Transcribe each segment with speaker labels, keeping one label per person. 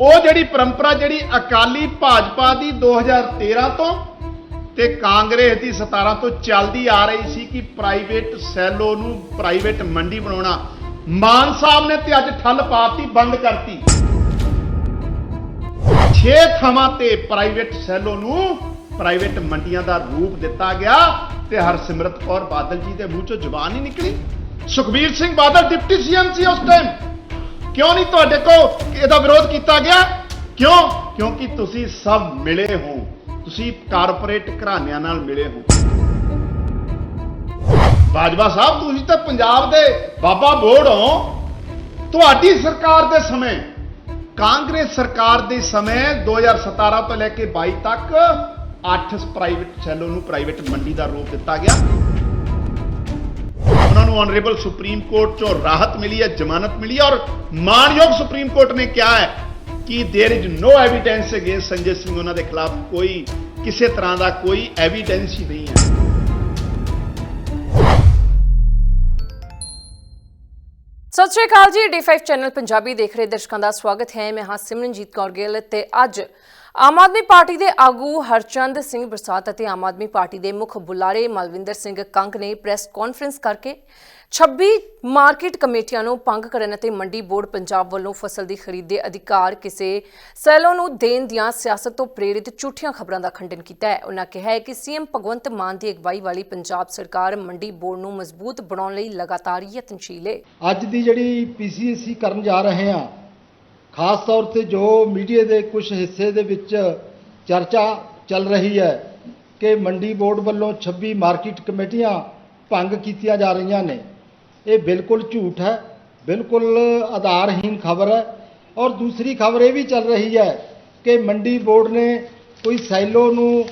Speaker 1: ਉਹ ਜਿਹੜੀ ਪਰੰਪਰਾ ਜਿਹੜੀ ਅਕਾਲੀ ਭਾਜਪਾ ਦੀ 2013 ਤੋਂ ਤੇ ਕਾਂਗਰਸ ਦੀ 17 ਤੋਂ ਚੱਲਦੀ ਆ ਰਹੀ ਸੀ ਕਿ ਪ੍ਰਾਈਵੇਟ ਸੈਲੋ ਨੂੰ ਪ੍ਰਾਈਵੇਟ ਮੰਡੀ ਬਣਾਉਣਾ। ਮਾਨ ਸਾਹਿਬ ਨੇ ਤੇ ਅੱਜ ਠੱਲ ਪਾਤੀ, ਬੰਦ ਕਰਤੀ। 6 ਥਾਵਾਂ ਤੇ ਪ੍ਰਾਈਵੇਟ ਸੈਲੋ ਨੂੰ ਪ੍ਰਾਈਵੇਟ ਮੰਡੀਆਂ ਦਾ ਰੂਪ ਦਿੱਤਾ ਗਿਆ ਤੇ ਹਰਸਿਮਰਤ ਕੌਰ ਬਾਦਲ ਜੀ ਦੇ ਮੂੰਹ ਚੋਂ ਜ਼ੁਬਾਨ ਹੀ ਨਿਕਲੀ। ਸੁਖਬੀਰ ਸਿੰਘ ਬਾਦਲ ਡਿਪਟੀ ਸੀਐਮ ਸੀ ਉਸ ਟਾਈਮ ਕਿਉਂ ਨਹੀਂ ਤੁਹਾਡੇ ਕੋਲ ਇਹਦਾ ਵਿਰੋਧ ਕੀਤਾ ਗਿਆ? ਕਿਉਂ? ਕਿਉਂਕਿ ਤੁਸੀਂ ਸਭ ਮਿਲੇ ਹੋ। ਤੁਸੀਂ ਕਾਰਪੋਰੇਟ ਘਰਾਣਿਆਂ ਨਾਲ ਮਿਲੇ ਹੋ। ਬਾਜਵਾ ਸਾਹਿਬ, ਤੁਸੀਂ ਤਾਂ ਪੰਜਾਬ ਦੇ ਬਾਬਾ ਬੋੜ ਹੋ। ਤੁਹਾਡੀ ਸਰਕਾਰ ਦੇ ਸਮੇਂ, ਕਾਂਗਰਸ ਸਰਕਾਰ ਦੇ ਸਮੇਂ 2017 ਤੋਂ ਲੈ ਕੇ 22 ਤੱਕ 8 ਪ੍ਰਾਈਵੇਟ ਸੈਲੋ ਨੂੰ ਪ੍ਰਾਈਵੇਟ ਮੰਡੀ ਦਾ ਰੂਪ ਦਿੱਤਾ ਗਿਆ। ਨੂੰ ਆਨਰੇਬਲ ਸੁਪਰੀਮ ਕੋਰਟ ਚੋਂ ਰਾਹਤ ਮਿਲੀ ਹੈ ਜ਼ਮਾਨਤ ਮਿਲੀ ਹੈ ਔਰ ਮਾਨਯੋਗ ਸੁਪਰੀਮ ਕੋਰਟ ਨੇ ਕਿਹਾ ਹੈ ਕਿ there is no evidence against Sanjay Singh ਉਹਨਾਂ ਦੇ ਖਿਲਾਫ ਕੋਈ ਕਿਸੇ ਤਰ੍ਹਾਂ ਦਾ ਕੋਈ ਐਵੀਡੈਂਸ ਹੀ ਨਹੀਂ ਹੈ
Speaker 2: ਸਤਿ ਸ਼੍ਰੀ ਅਕਾਲ ਜੀ ਡੀ5 ਚੈਨਲ ਪੰਜਾਬੀ ਦੇਖ ਰਹੇ ਦਰਸ਼ਕਾਂ ਦਾ ਸਵਾਗਤ ਹੈ ਮੈਂ ਹਾਂ ਸਿਮਰਨਜੀਤ ਕੌਰ ਗਿੱਲ ਤੇ ਅੱਜ ਆਮ ਆਦਮੀ ਪਾਰਟੀ ਦੇ ਆਗੂ ਹਰਚੰਦ ਸਿੰਘ ਬਰਸਾਤ ਅਤੇ ਆਮ ਆਦਮੀ ਪਾਰਟੀ ਦੇ ਮੁੱਖ ਬੁਲਾਰੇ ਮਲਵਿੰਦਰ ਸਿੰਘ ਕੰਗ ਨੇ ਪ੍ਰੈਸ ਕਾਨਫਰੰਸ ਕਰਕੇ 26 ਮਾਰਕੀਟ ਕਮੇਟੀਆਂ ਨੂੰ ਭੰਗ ਕਰਨ ਅਤੇ ਮੰਡੀ ਬੋਰਡ ਪੰਜਾਬ ਵੱਲੋਂ ਫਸਲ ਦੀ ਖਰੀਦ ਦੇ ਅਧਿਕਾਰ ਕਿਸੇ ਸੈਲੋ ਨੂੰ ਦੇਣ ਦੀਆਂ ਸਿਆਸਤ ਤੋਂ ਪ੍ਰੇਰਿਤ ਝੂਠੀਆਂ ਖਬਰਾਂ ਦਾ ਖੰਡਨ ਕੀਤਾ ਹੈ। ਉਹਨਾਂ ਕਿਹਾ ਹੈ ਕਿ ਸੀਐਮ ਭਗਵੰਤ ਮਾਨ ਦੀ ਅਗਵਾਈ ਵਾਲੀ ਪੰਜਾਬ ਸਰਕਾਰ ਮੰਡੀ ਬੋਰਡ ਨੂੰ ਮਜ਼ਬੂਤ ਬਣਾਉਣ ਲਈ ਲਗਾਤਾਰ ਯਤਨਸ਼ੀਲ ਹੈ
Speaker 3: ਅੱਜ ਦੀ ਜਿਹੜੀ ਪੀਸੀਐਸਸੀ ਕਰਨ ਜਾ ਰਹੇ ਹਾਂ ਖਾਸ ਤੌਰ ਤੇ ਜੋ ਮੀਡੀਆ ਦੇ ਕੁਝ ਹਿੱਸੇ ਦੇ ਵਿੱਚ ਚਰਚਾ ਚੱਲ ਰਹੀ ਹੈ ਕਿ ਮੰਡੀ ਬੋਰਡ ਵੱਲੋਂ 26 ਮਾਰਕੀਟ ਕਮੇਟੀਆਂ ਭੰਗ ਕੀਤੀਆਂ ਜਾ ਰਹੀਆਂ ਨੇ। ਇਹ ਬਿਲਕੁਲ ਝੂਠ ਹੈ, ਬਿਲਕੁਲ ਆਧਾਰਹੀਨ ਖਬਰ ਹੈ ਔਰ ਦੂਸਰੀ ਖਬਰ ਇਹ ਵੀ ਚੱਲ ਰਹੀ ਹੈ ਕਿ ਮੰਡੀ ਬੋਰਡ ਨੇ ਕੋਈ ਸੈਲੋ ਨੂੰ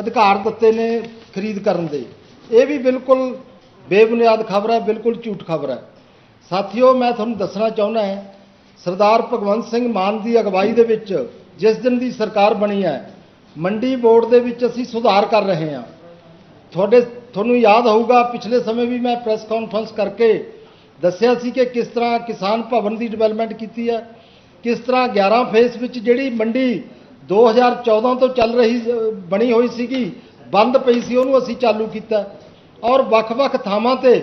Speaker 3: ਅਧਿਕਾਰ ਦਿੱਤੇ ਨੇ ਖਰੀਦ ਕਰਨ ਦੇ। ਇਹ ਵੀ ਬਿਲਕੁਲ ਬੇਬੁਨਿਆਦ ਖਬਰ ਹੈ, ਬਿਲਕੁਲ ਝੂਠ ਖਬਰ ਹੈ। ਸਾਥੀਓ, ਮੈਂ ਤੁਹਾਨੂੰ ਦੱਸਣਾ ਚਾਹੁੰਦਾ ਹਾਂ ਸਰਦਾਰ ਭਗਵੰਤ ਸਿੰਘ ਮਾਨ ਦੀ ਅਗਵਾਈ ਦੇ ਵਿੱਚ ਜਿਸ ਦਿਨ ਦੀ ਸਰਕਾਰ ਬਣੀ ਹੈ, ਮੰਡੀ ਬੋਰਡ ਦੇ ਵਿੱਚ ਅਸੀਂ ਸੁਧਾਰ ਕਰ ਰਹੇ ਹਾਂ। ਤੁਹਾਡੇ, ਤੁਹਾਨੂੰ ਯਾਦ ਹੋਊਗਾ, ਪਿਛਲੇ ਸਮੇਂ ਵੀ ਮੈਂ ਪ੍ਰੈਸ ਕਾਨਫਰੰਸ ਕਰਕੇ ਦੱਸਿਆ ਸੀ ਕਿ ਕਿਸ ਤਰ੍ਹਾਂ ਕਿਸਾਨ ਭਵਨ ਦੀ ਡਿਵੈਲਪਮੈਂਟ ਕੀਤੀ ਹੈ, ਕਿਸ ਤਰ੍ਹਾਂ 11 ਫੇਸ ਵਿੱਚ ਜਿਹੜੀ ਮੰਡੀ 2014 ਤੋਂ ਚੱਲ ਰਹੀ, ਬਣੀ ਹੋਈ ਸੀਗੀ, ਬੰਦ ਪਈ ਸੀ, ਉਹਨੂੰ ਅਸੀਂ ਚਾਲੂ ਕੀਤਾ। ਔਰ ਵੱਖ-ਵੱਖ ਥਾਵਾਂ ਤੇ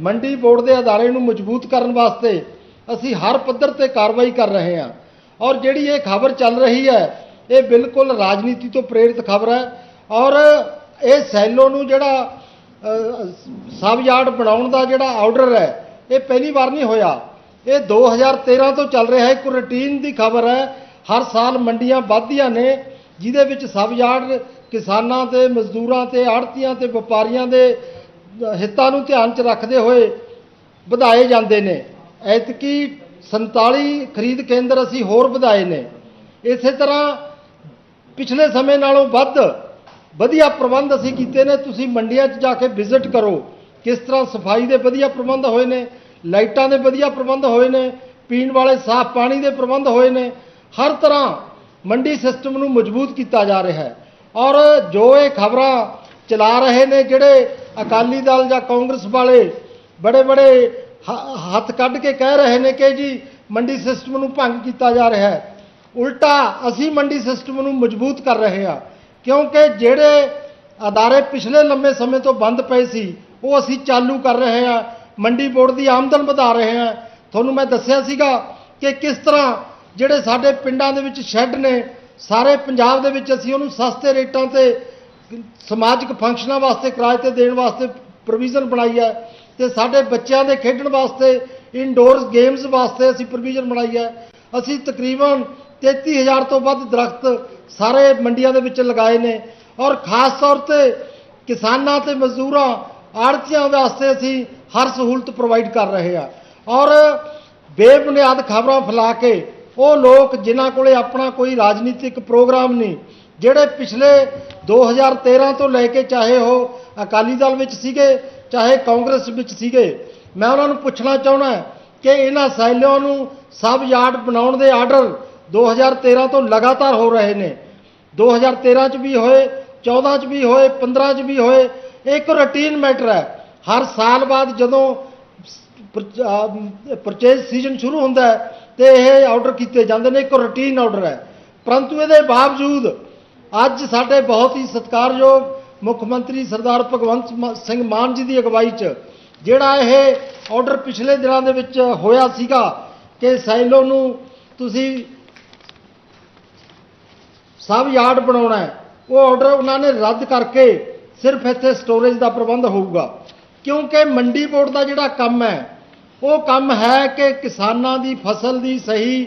Speaker 3: ਮੰਡੀ ਬੋਰਡ ਦੇ ਅਦਾਰੇ ਨੂੰ ਮਜ਼ਬੂਤ ਕਰਨ ਵਾਸਤੇ ਅਸੀਂ ਹਰ ਪੱਧਰ ਤੇ ਕਾਰਵਾਈ ਕਰ ਰਹੇ ਹਾਂ। ਔਰ ਜਿਹੜੀ ਇਹ ਖਬਰ ਚੱਲ ਰਹੀ ਹੈ, ਇਹ ਬਿਲਕੁਲ ਰਾਜਨੀਤੀ ਤੋਂ ਪ੍ਰੇਰਿਤ ਖਬਰ ਹੈ। ਔਰ ਇਹ ਸੈਲੋ ਨੂੰ ਜਿਹੜਾ ਸਬ ਯਾਰਡ ਬਣਾਉਣ ਦਾ ਜਿਹੜਾ ਆਰਡਰ ਹੈ, ਇਹ ਪਹਿਲੀ ਵਾਰ ਨਹੀਂ ਹੋਇਆ। ਇਹ 2013 ਤੋਂ ਚੱਲ ਰਿਹਾ ਹੈ, ਇੱਕ ਰੁਟੀਨ ਦੀ ਖਬਰ ਹੈ। ਹਰ ਸਾਲ ਮੰਡੀਆਂ ਵੱਧਦੀਆਂ ਨੇ, ਜਿਹਦੇ ਵਿੱਚ ਸਬ ਯਾਰਡ ਕਿਸਾਨਾਂ ਤੇ, ਮਜ਼ਦੂਰਾਂ ਤੇ ਆੜਤੀਆਂ ਤੇ, ਵਪਾਰੀਆਂ ਦੇ ਹਿੱਤਾਂ ਨੂੰ ਧਿਆਨ 'ਚ ਰੱਖਦੇ ਹੋਏ ਵਧਾਏ ਜਾਂਦੇ ਨੇ। ਐਤਕੀ 47 ਖਰੀਦ ਕੇਂਦਰ ਅਸੀਂ ਹੋਰ ਵਧਾਏ ਨੇ। ਇਸੇ ਤਰ੍ਹਾਂ ਪਿਛਲੇ ਸਮੇਂ ਨਾਲੋਂ ਵੱਧ ਵਧੀਆ ਪ੍ਰਬੰਧ ਅਸੀਂ ਕੀਤੇ ਨੇ। ਤੁਸੀਂ ਮੰਡੀਆਂ 'ਚ ਜਾ ਕੇ ਵਿਜ਼ਿਟ ਕਰੋ। ਕਿਸ ਤਰ੍ਹਾਂ ਸਫ਼ਾਈ ਦੇ ਵਧੀਆ ਪ੍ਰਬੰਧ ਹੋਏ ਨੇ, ਲਾਈਟਾਂ ਦੇ ਵਧੀਆ ਪ੍ਰਬੰਧ ਹੋਏ ਨੇ, ਪੀਣ ਵਾਲੇ ਸਾਫ਼ ਪਾਣੀ ਦੇ ਪ੍ਰਬੰਧ ਹੋਏ ਨੇ। ਹਰ ਤਰ੍ਹਾਂ ਮੰਡੀ ਸਿਸਟਮ ਨੂੰ ਮਜ਼ਬੂਤ ਕੀਤਾ ਜਾ ਰਿਹਾ ਹੈ। ਔਰ ਜੋ ਇਹ ਖਬਰਾਂ ਚਲਾ ਰਹੇ ਨੇ, ਜਿਹੜੇ ਅਕਾਲੀ ਦਲ ਜਾਂ ਕਾਂਗਰਸ ਵਾਲੇ ਬੜੇ ਬੜੇ ਹੱਥ ਕੱਢ ਕੇ ਕਹਿ ਰਹੇ ਨੇ ਕਿ ਜੀ ਮੰਡੀ ਸਿਸਟਮ ਨੂੰ ਭੰਗ ਕੀਤਾ ਜਾ ਰਿਹਾ ਹੈ। ਉਲਟਾ ਅਸੀਂ ਮੰਡੀ ਸਿਸਟਮ ਨੂੰ ਮਜ਼ਬੂਤ ਕਰ ਰਹੇ ਹਾਂ, ਕਿਉਂਕਿ ਜਿਹੜੇ ਅਦਾਰੇ ਪਿਛਲੇ ਲੰਮੇ ਸਮੇਂ ਤੋਂ ਬੰਦ ਪਏ ਸੀ, ਉਹ ਅਸੀਂ ਚਾਲੂ ਕਰ ਰਹੇ ਹਾਂ, ਮੰਡੀ ਬੋਰਡ ਦੀ ਆਮਦਨ ਵਧਾ ਰਹੇ ਹਾਂ। ਤੁਹਾਨੂੰ ਮੈਂ ਦੱਸਿਆ ਸੀਗਾ ਕਿ ਕਿਸ ਤਰ੍ਹਾਂ ਜਿਹੜੇ ਸਾਡੇ ਪਿੰਡਾਂ ਦੇ ਵਿੱਚ ਸ਼ੈੱਡ ਨੇ, ਸਾਰੇ ਪੰਜਾਬ ਦੇ ਵਿੱਚ ਅਸੀਂ ਉਹਨੂੰ ਸਸਤੇ ਰੇਟਾਂ ਤੇ ਸਮਾਜਿਕ ਫੰਕਸ਼ਨਾਂ ਵਾਸਤੇ ਕਿਰਾਏ ਤੇ ਦੇਣ ਵਾਸਤੇ ਪ੍ਰੋਵੀਜ਼ਨ ਬਣਾਈ ਹੈ। ਤੇ ਸਾਡੇ ਬੱਚਿਆਂ ਦੇ ਖੇਡਣ ਵਾਸਤੇ ਇਨਡੋਰ ਗੇਮਸ ਵਾਸਤੇ ਅਸੀਂ ਪ੍ਰੋਵੀਜ਼ਨ ਬਣਾਈ ਹੈ। ਅਸੀਂ ਤਕਰੀਬਨ 33000 ਤੋਂ ਵੱਧ ਦਰਖਤ ਸਾਰੇ ਮੰਡੀਆਂ ਦੇ ਵਿੱਚ ਲਗਾਏ ਨੇ ਔਰ ਖਾਸ ਤੌਰ ਤੇ ਕਿਸਾਨਾਂ ਤੇ ਮਜ਼ਦੂਰਾਂ, ਆੜਤੀਆਂ ਵਾਸਤੇ ਅਸੀਂ ਹਰ ਸਹੂਲਤ ਪ੍ਰੋਵਾਈਡ ਕਰ ਰਹੇ ਹਾਂ। ਔਰ ਬੇਬੁਨਿਆਦ ਖਬਰਾਂ ਫੈਲਾ ਕੇ ਉਹ ਲੋਕ ਜਿਨ੍ਹਾਂ ਕੋਲੇ ਆਪਣਾ ਕੋਈ ਰਾਜਨੀਤਿਕ ਪ੍ਰੋਗਰਾਮ ਨਹੀਂ, ਜਿਹੜੇ ਪਿਛਲੇ 2013 ਤੋਂ ਲੈ ਕੇ ਚਾਹੇ ਉਹ ਅਕਾਲੀ ਦਲ ਵਿੱਚ ਸੀਗੇ ਚਾਹੇ ਕਾਂਗਰਸ ਵਿੱਚ ਸੀਗੇ, ਮੈਂ ਉਹਨਾਂ ਨੂੰ ਪੁੱਛਣਾ ਚਾਹੁੰਦਾ ਕਿ ਇਹਨਾਂ ਸੈਲਿਆਂ ਨੂੰ ਸਬ ਯਾਰਡ ਬਣਾਉਣ ਦੇ ਆਰਡਰ 2013 ਤੋਂ ਲਗਾਤਾਰ ਹੋ ਰਹੇ ਨੇ। 2013 ਚ ਵੀ ਹੋਏ 14 ਚ ਵੀ ਹੋਏ 15 ਚ ਵੀ ਹੋਏ ਇਹ ਇੱਕ ਰੂਟੀਨ ਮੈਟਰ ਹੈ। ਹਰ ਸਾਲ ਬਾਅਦ ਜਦੋਂ ਪਰਚੇਜ਼ ਸੀਜ਼ਨ ਸ਼ੁਰੂ ਹੁੰਦਾ ਹੈ ਤੇ ਇਹ ਆਰਡਰ ਕੀਤੇ ਜਾਂਦੇ ਨੇ, ਇੱਕ ਰੂਟੀਨ ਆਰਡਰ ਹੈ। ਪਰੰਤੂ ਇਹਦੇ ਬਾਵਜੂਦ ਅੱਜ ਸਾਡੇ ਬਹੁਤ ਹੀ ਸਤਿਕਾਰਯੋਗ ਮੁੱਖ ਮੰਤਰੀ ਸਰਦਾਰ ਭਗਵੰਤ ਸਿੰਘ ਮਾਨ ਜੀ ਦੀ ਅਗਵਾਈ 'ਚ, ਜਿਹੜਾ ਇਹ ਆਰਡਰ ਪਿਛਲੇ ਦਿਨਾਂ ਦੇ ਵਿੱਚ ਹੋਇਆ ਸੀਗਾ ਕਿ ਸਾਈਲੋ ਨੂੰ ਤੁਸੀਂ ਸਬ ਯਾਰਡ ਬਣਾਉਣਾ ਹੈ, ਉਹ ਆਰਡਰ ਉਹਨਾਂ ਨੇ ਰੱਦ ਕਰਕੇ ਸਿਰਫ ਇੱਥੇ ਸਟੋਰੇਜ ਦਾ ਪ੍ਰਬੰਧ ਹੋਊਗਾ। ਕਿਉਂਕਿ ਮੰਡੀ ਬੋਰਡ ਦਾ ਜਿਹੜਾ ਕੰਮ ਹੈ, ਉਹ ਕੰਮ ਹੈ ਕਿ ਕਿਸਾਨਾਂ ਦੀ ਫਸਲ ਦੀ ਸਹੀ